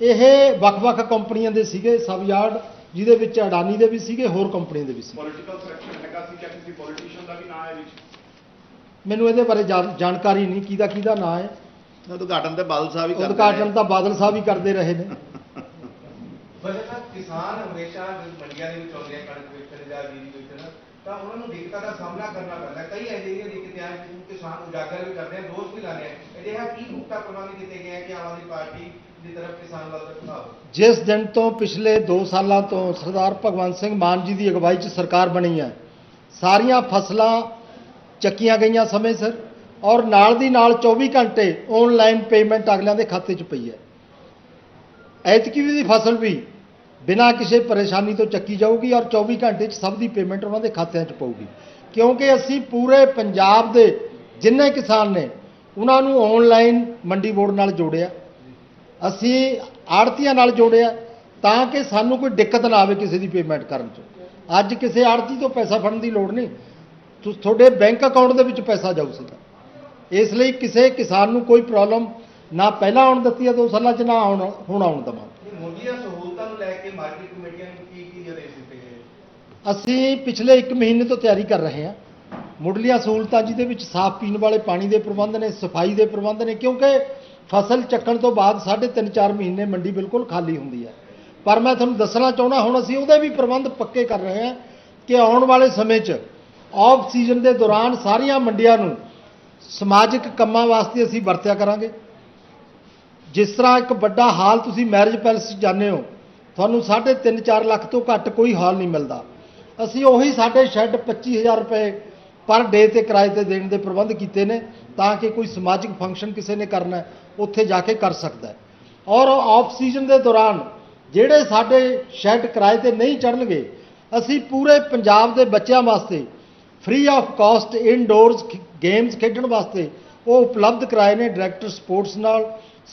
Speaker 3: ਇਹ ਵੱਖ-ਵੱਖ ਕੰਪਨੀਆਂ ਦੇ ਸੀਗੇ ਸਬ ਯਾਰਡ ਜਿਹਦੇ ਵਿੱਚ ਅਡਾਨੀ ਦੇ ਵੀ ਸੀਗੇ ਹੋਰ ਕੰਪਨੀਆਂ ਦੇ ਵੀ ਸੀ
Speaker 1: ਪੋਲੀਟੀਕਲ ਸਿਲੈਕਸ਼ਨ ਹੈਗਾ ਸੀ ਜਾਂ ਕਿਸੇ ਪੋਲੀਟੀਸ਼ੀਅਨ ਦਾ ਵੀ ਨਾਮ ਹੈ ਵਿੱਚ?
Speaker 3: ਮੈਨੂੰ ਇਹਦੇ ਬਾਰੇ ਜਾਣ- ਜਾਣਕਾਰੀ ਨਹੀਂ ਕਿਹਦਾ ਕਿਹਦਾ ਨਾਂ ਹੈ।
Speaker 4: ਉਦਘਾਟਨ ਤੇ ਬਾਦਲ ਸਾਹਿਬ ਹੀ ਕਰਦੇ
Speaker 3: ਉਦਘਾਟਨ ਤਾਂ ਬਾਦਲ ਸਾਹਿਬ ਹੀ ਕਰਦੇ ਰਹੇ ਨੇ।
Speaker 5: ਤਾਂ ਕਿਸਾਨ ਹਮੇਸ਼ਾ ਜਦ ਮੰਡੀਆਂ ਦੇ ਵਿੱਚ ਆਉਂਦੇ ਆ ਕਣਕ ਵੇਚਣ ਜਾਂ ਜੀਰੀ ਵੇਚਣ। ਤਾਂ ਉਹਨਾਂ ਨੂੰ ਦਿੱਕਤਾਂ ਦਾ ਸਾਹਮਣਾ ਕਰਨਾ ਪੈਂਦਾ ਕਈ ਅਜਿਹੀਆਂ ਦਿੱਕਤਾਂ ਹਨ ਕਿਸਾਨ ਉਜਾਗਰ ਵੀ ਕਰਦੇ ਆ, ਦੋਸ਼ ਵੀ ਲਾਉਂਦੇ ਆ। ਅਜਿਹਾ ਕੀ ਪੁਖਤਾ ਪ੍ਰਬੰਧ ਕੀਤੇ ਗਏ ਆ ਕਿ ਆਮ ਆਦਮੀ ਪਾਰਟੀ ਦੀ ਤਰਫ ਕਿਸਾਨ ਵੱਲ ਦਾ
Speaker 3: ਜਿਸ ਦਿਨ ਤੋਂ ਪਿਛਲੇ 2 ਸਾਲਾਂ ਤੋਂ ਸਰਦਾਰ ਭਗਵੰਤ ਸਿੰਘ ਮਾਨ ਜੀ ਦੀ ਅਗਵਾਈ 'ਚ ਸਰਕਾਰ ਬਣੀ ਹੈ, ਸਾਰੀਆਂ ਫਸਲਾਂ ਚੱਕੀਆਂ ਗਈਆਂ ਸਮੇਂ ਸਿਰ ਔਰ ਨਾਲ ਦੀ ਨਾਲ 24 ਘੰਟੇ ਆਨਲਾਈਨ ਪੇਮੈਂਟ ਅਗਲਿਆਂ ਦੇ ਖਾਤੇ 'ਚ ਪਈ ਹੈ। ਐਤਕੀ ਦੀ ਫਸਲ ਵੀ ਬਿਨਾਂ ਕਿਸੇ ਪਰੇਸ਼ਾਨੀ ਤੋਂ ਚੱਕੀ ਜਾਊਗੀ ਔਰ 24 ਘੰਟੇ 'ਚ ਸਭ ਦੀ ਪੇਮੈਂਟ ਉਹਨਾਂ ਦੇ ਖਾਤਿਆਂ 'ਚ ਪਊਗੀ। ਕਿਉਂਕਿ ਅਸੀਂ ਪੂਰੇ ਪੰਜਾਬ ਦੇ ਜਿੰਨੇ ਕਿਸਾਨ ਨੇ, ਉਹਨਾਂ ਨੂੰ ਆਨਲਾਈਨ ਮੰਡੀ ਬੋਰਡ ਨਾਲ ਜੋੜਿਆ। ਅਸੀਂ ਆੜਤੀਆਂ ਨਾਲ ਜੋੜਿਆ ਤਾਂ ਕਿ ਸਾਨੂੰ ਕੋਈ ਦਿੱਕਤ ਨਾ ਆਵੇ ਕਿਸੇ ਦੀ ਪੇਮੈਂਟ ਕਰਨ 'ਚ। ਅੱਜ ਕਿਸੇ ਆੜਤੀ ਤੋਂ ਪੈਸਾ ਫੜਨ ਦੀ ਲੋੜ ਨਹੀਂ। ਤੁਹਾਡੇ ਬੈਂਕ ਅਕਾਊਂਟ ਦੇ ਵਿੱਚ ਪੈਸਾ ਜਾਊ ਸਿੱਧਾ। ਇਸ ਲਈ ਕਿਸੇ ਕਿਸਾਨ ਨੂੰ ਕੋਈ ਪ੍ਰੋਬਲਮ ਨਾ ਪਹਿਲਾਂ ਆਉਣ ਦਿੱਤੀ ਹੈ, ਦੋ ਸਾਲਾਂ 'ਚ ਨਾ ਆਉਣ, ਹੁਣ ਆਉਣ ਦੇਵਾਂਗੇ
Speaker 5: ਇਹ ਮੁੱਢਲੀਆਂ ਸਹੂਲਤਾਂ ਨੂੰ ਲੈ ਕੇ ਮਾਰਕੀਟ ਕਮੇਟੀਆਂ ਨੂੰ ਕੀ ਕੀ ਆਦੇਸ਼ ਦਿੱਤੇ ਗਏ
Speaker 3: ਅਸੀਂ ਪਿਛਲੇ 1 ਮਹੀਨੇ ਤੋਂ ਤਿਆਰੀ ਕਰ ਰਹੇ ਹਾਂ। ਮੁੱਢਲੀਆਂ ਸਹੂਲਤਾਂ ਜਿਹਦੇ ਵਿੱਚ ਸਾਫ਼ ਪੀਣ ਵਾਲੇ ਪਾਣੀ ਦੇ ਪ੍ਰਬੰਧ ਨੇ, ਸਫ਼ਾਈ ਦੇ ਪ੍ਰਬੰਧ ਨੇ, ਕਿਉਂਕਿ ਫਸਲ ਚੱਕਣ ਤੋਂ ਬਾਅਦ ਸਾਢੇ ਤਿੰਨ 4 ਮਹੀਨੇ ਮੰਡੀ ਬਿਲਕੁਲ ਖਾਲੀ ਹੁੰਦੀ ਹੈ। ਪਰ ਮੈਂ ਤੁਹਾਨੂੰ ਦੱਸਣਾ ਚਾਹੁੰਦਾ, ਹੁਣ ਅਸੀਂ ਉਹਦੇ ਵੀ ਪ੍ਰਬੰਧ ਪੱਕੇ ਕਰ ਰਹੇ ਹਾਂ ਕਿ ਆਉਣ ਵਾਲੇ ਸਮੇਂ 'ਚ ਆਫ ਸੀਜ਼ਨ ਦੇ ਦੌਰਾਨ ਸਾਰੀਆਂ ਮੰਡੀਆਂ ਨੂੰ ਸਮਾਜਿਕ ਕੰਮਾਂ ਵਾਸਤੇ ਅਸੀਂ ਵਰਤਿਆ ਕਰਾਂਗੇ। ਜਿਸ ਤਰ੍ਹਾਂ ਇੱਕ ਵੱਡਾ ਹਾਲ ਤੁਸੀਂ ਮੈਰਿਜ ਪੈਲਸ 'ਚ ਜਾਂਦੇ ਹੋ, ਤੁਹਾਨੂੰ 3.5 4 ਲੱਖ ਤੋਂ ਘੱਟ ਕੋਈ ਹਾਲ ਨਹੀਂ ਮਿਲਦਾ। ਅਸੀਂ ਉਹੀ ਸਾਡੇ ਸ਼ੈੱਡ 25000 ਰੁਪਏ ਪਰ ਡੇ ਤੇ ਕਿਰਾਏ ਤੇ ਦੇਣ ਦੇ ਪ੍ਰਬੰਧ ਕੀਤੇ ਨੇ ਤਾਂ ਕਿ ਕੋਈ ਸਮਾਜਿਕ ਫੰਕਸ਼ਨ ਕਿਸੇ ਨੇ ਕਰਨਾ ਉੱਥੇ ਜਾ ਕੇ ਕਰ ਸਕਦਾ ਔਰ ਆਫ ਸੀਜ਼ਨ ਦੇ ਦੌਰਾਨ ਜਿਹੜੇ ਸਾਡੇ ਸ਼ੈੱਡ ਕਿਰਾਏ ਤੇ ਨਹੀਂ ਚੜਨਗੇ ਅਸੀਂ ਪੂਰੇ ਪੰਜਾਬ ਦੇ ਬੱਚਿਆਂ ਵਾਸਤੇ free of cost indoors games ਖੇਡਣ ਵਾਸਤੇ ਉਹ ਉਪਲਬਧ ਕਰਾਏ ਨੇ ਡਾਇਰੈਕਟਰ ਸਪੋਰਟਸ ਨਾਲ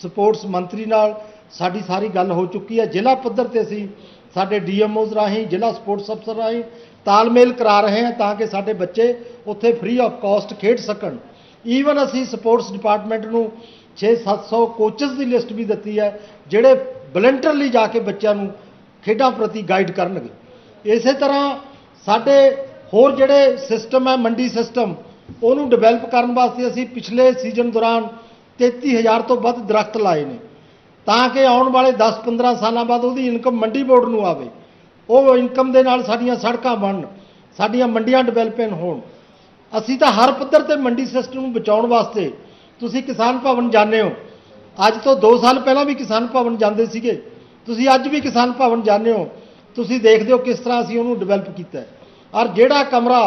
Speaker 3: ਸਪੋਰਟਸ ਮੰਤਰੀ ਨਾਲ, ਸਾਡੀ ਸਾਰੀ ਗੱਲ ਹੋ ਚੁੱਕੀ ਹੈ। ਜ਼ਿਲ੍ਹਾ ਪੱਧਰ ਤੇ ਅਸੀਂ ਸਾਡੇ ਡੀਐਮਓਜ਼ ਰਾਹੀਂ, ਜ਼ਿਲ੍ਹਾ ਸਪੋਰਟਸ ਅਫਸਰ ਰਾਹੀਂ ਤਾਲਮੇਲ ਕਰਾ ਰਹੇ ਹਾਂ ਤਾਂ ਕਿ ਸਾਡੇ ਬੱਚੇ ਉੱਥੇ ਫ੍ਰੀ ਆਫ ਕਾਸਟ ਖੇਡ ਸਕਣ। ਈਵਨ ਅਸੀਂ ਸਪੋਰਟਸ ਡਿਪਾਰਟਮੈਂਟ ਨੂੰ 6-700 ਕੋਚਸ ਦੀ ਲਿਸਟ ਵੀ ਦਿੱਤੀ ਹੈ, ਜਿਹੜੇ ਵਲੰਟਰਲੀ ਜਾ ਕੇ ਬੱਚਿਆਂ ਨੂੰ ਖੇਡਾਂ ਪ੍ਰਤੀ ਗਾਈਡ ਕਰਨਗੇ। ਇਸੇ ਤਰ੍ਹਾਂ ਸਾਡੇ ਹੋਰ ਜਿਹੜੇ ਸਿਸਟਮ ਹੈ, ਮੰਡੀ ਸਿਸਟਮ ਉਹਨੂੰ ਡਿਵੈਲਪ ਕਰਨ ਵਾਸਤੇ ਅਸੀਂ ਪਿਛਲੇ ਸੀਜ਼ਨ ਦੌਰਾਨ 33000 ਤੋਂ ਵੱਧ ਦਰਖਤ ਲਾਏ ਨੇ। ਤਾਂ ਕਿ ਆਉਣ ਵਾਲੇ 10-15 ਸਾਲਾਂ ਬਾਅਦ ਉਹਦੀ ਇਨਕਮ ਮੰਡੀ ਬੋਰਡ ਨੂੰ ਆਵੇ। ਉਹ ਇਨਕਮ ਦੇ ਨਾਲ ਸਾਡੀਆਂ ਸੜਕਾਂ ਬਣਨ, ਸਾਡੀਆਂ ਮੰਡੀਆਂ ਡਿਵੈਲਪਮੈਂਟ ਹੋਣ। ਅਸੀਂ ਤਾਂ ਹਰ ਪੱਧਰ ਤੇ ਮੰਡੀ ਸਿਸਟਮ ਨੂੰ ਬਚਾਉਣ ਵਾਸਤੇ ਤੁਸੀਂ ਕਿਸਾਨ ਭਵਨ ਜਾਂਦੇ ਹੋ। ਅੱਜ ਤੋਂ 2 ਸਾਲ ਪਹਿਲਾਂ ਵੀ ਕਿਸਾਨ ਭਵਨ ਜਾਂਦੇ ਸੀਗੇ। ਤੁਸੀਂ ਅੱਜ ਵੀ ਕਿਸਾਨ ਭਵਨ ਜਾਂਦੇ ਹੋ। ਤੁਸੀਂ ਦੇਖਦੇ ਹੋ ਕਿਸ ਤਰ੍ਹਾਂ ਅਸੀਂ ਉਹਨੂੰ ਡਿਵੈਲਪ ਕੀਤਾ ਔਰ ਜਿਹੜਾ ਕਮਰਾ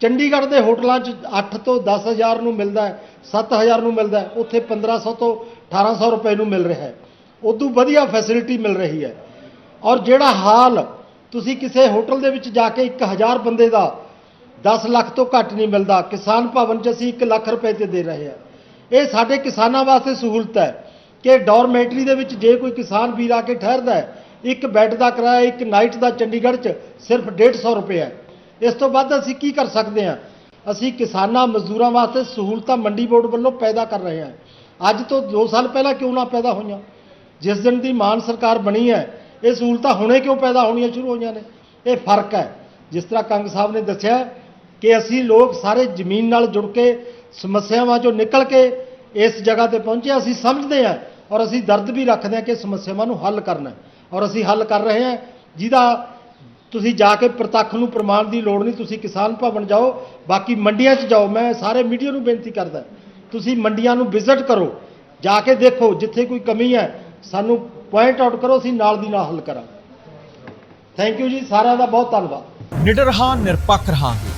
Speaker 3: ਚੰਡੀਗੜ੍ਹ ਦੇ ਹੋਟਲਾਂ 'ਚ 8 ਤੋਂ 10000 ਨੂੰ ਮਿਲਦਾ ਹੈ 7000 ਨੂੰ ਮਿਲਦਾ ਹੈ, ਉੱਥੇ 1500 ਤੋਂ 1800 ਰੁਪਏ ਨੂੰ ਮਿਲ ਰਿਹਾ ਹੈ। ਉਦੋਂ ਵਧੀਆ ਫੈਸਿਲਿਟੀ ਮਿਲ ਰਹੀ ਹੈ। ਔਰ ਜਿਹੜਾ ਹਾਲ ਤੁਸੀਂ ਕਿਸੇ ਹੋਟਲ ਦੇ ਵਿੱਚ ਜਾ ਕੇ 1000 ਬੰਦੇ ਦਾ 10 ਲੱਖ ਤੋਂ ਘੱਟ ਨਹੀਂ ਮਿਲਦਾ, ਕਿਸਾਨ ਭਵਨ 'ਚ ਅਸੀਂ 1 ਲੱਖ ਰੁਪਏ ਤੇ ਦੇ ਰਹੇ ਹਾਂ। ਇਹ ਸਾਡੇ ਕਿਸਾਨਾਂ ਵਾਸਤੇ ਸਹੂਲਤ ਹੈ ਕਿ ਡੋਰਮੈਟਰੀ ਦੇ ਵਿੱਚ ਜੇ ਕੋਈ ਕਿਸਾਨ ਵੀਰ ਆ ਕੇ ਠਹਿਰਦਾ ਹੈ, ਇੱਕ ਬੈੱਡ ਦਾ ਕਿਰਾਇਆ, ਇੱਕ ਨਾਈਟ ਦਾ ਚੰਡੀਗੜ੍ਹ 'ਚ ਸਿਰਫ 150 ਰੁਪਏ ਹੈ। ਇਸ ਤੋਂ ਵੱਧ ਅਸੀਂ ਕੀ ਕਰ ਸਕਦੇ ਹਾਂ? ਅਸੀਂ ਕਿਸਾਨਾਂ ਮਜ਼ਦੂਰਾਂ ਵਾਸਤੇ ਸਹੂਲਤਾਂ ਮੰਡੀ ਬੋਰਡ ਵੱਲੋਂ ਪੈਦਾ ਕਰ ਰਹੇ ਹਾਂ। ਅੱਜ ਤੋਂ 2 ਸਾਲ ਪਹਿਲਾਂ ਕਿਉਂ ਨਾ ਪੈਦਾ ਹੋਈਆਂ? ਜਿਸ ਦਿਨ ਦੀ ਮਾਨ ਸਰਕਾਰ ਬਣੀ ਹੈ, ਇਹ ਸਹੂਲਤਾਂ ਹੁਣੇ ਕਿਉਂ ਪੈਦਾ ਹੋਣੀਆਂ ਸ਼ੁਰੂ ਹੋਈਆਂ ਨੇ? ਇਹ ਫ਼ਰਕ ਹੈ। ਜਿਸ ਤਰ੍ਹਾਂ ਕੰਗ ਸਾਹਿਬ ਨੇ ਦੱਸਿਆ ਕਿ ਅਸੀਂ ਲੋਕ ਸਾਰੇ ਜ਼ਮੀਨ ਨਾਲ ਜੁੜ ਕੇ ਸਮੱਸਿਆਵਾਂ ਚੋਂ ਨਿਕਲ ਕੇ ਇਸ ਜਗ੍ਹਾ ਤੇ ਪਹੁੰਚੇ ਅਸੀਂ ਸਮਝਦੇ ਹਾਂ ਔਰ ਅਸੀਂ ਦਰਦ ਵੀ ਰੱਖਦੇ ਹਾਂ ਕਿ ਸਮੱਸਿਆਵਾਂ ਨੂੰ ਹੱਲ ਕਰਨਾ ਔਰ ਅਸੀਂ ਹੱਲ ਕਰ ਰਹੇ ਹਾਂ ਜਿਹਦਾ ਤੁਸੀਂ ਜਾ ਕੇ ਪ੍ਰਤੱਖ ਨੂੰ ਪ੍ਰਮਾਣ ਦੀ ਲੋੜ ਨਹੀਂ। ਤੁਸੀਂ ਕਿਸਾਨ ਭਵਨ ਜਾਓ, ਬਾਕੀ ਮੰਡੀਆਂ 'ਚ ਜਾਓ। ਮੈਂ ਸਾਰੇ ਮੀਡੀਆ ਨੂੰ ਬੇਨਤੀ ਕਰਦਾ ਤੁਸੀਂ ਮੰਡੀਆਂ ਨੂੰ ਵਿਜ਼ਿਟ ਕਰੋ, ਜਾ ਕੇ ਦੇਖੋ ਜਿੱਥੇ ਕੋਈ ਕਮੀ ਹੈ, ਸਾਨੂੰ ਪੁਆਇੰਟ ਆਊਟ ਕਰੋ, ਅਸੀਂ ਨਾਲ ਦੀ ਨਾਲ ਹੱਲ ਕਰਾਂਗੇ। ਥੈਂਕ ਯੂ ਜੀ, ਸਾਰਿਆਂ ਦਾ ਬਹੁਤ ਧੰਨਵਾਦ।
Speaker 6: ਨਿਡਰ ਹਾਂ, ਨਿਰਪੱਖ ਰਹਾਂਗੇ।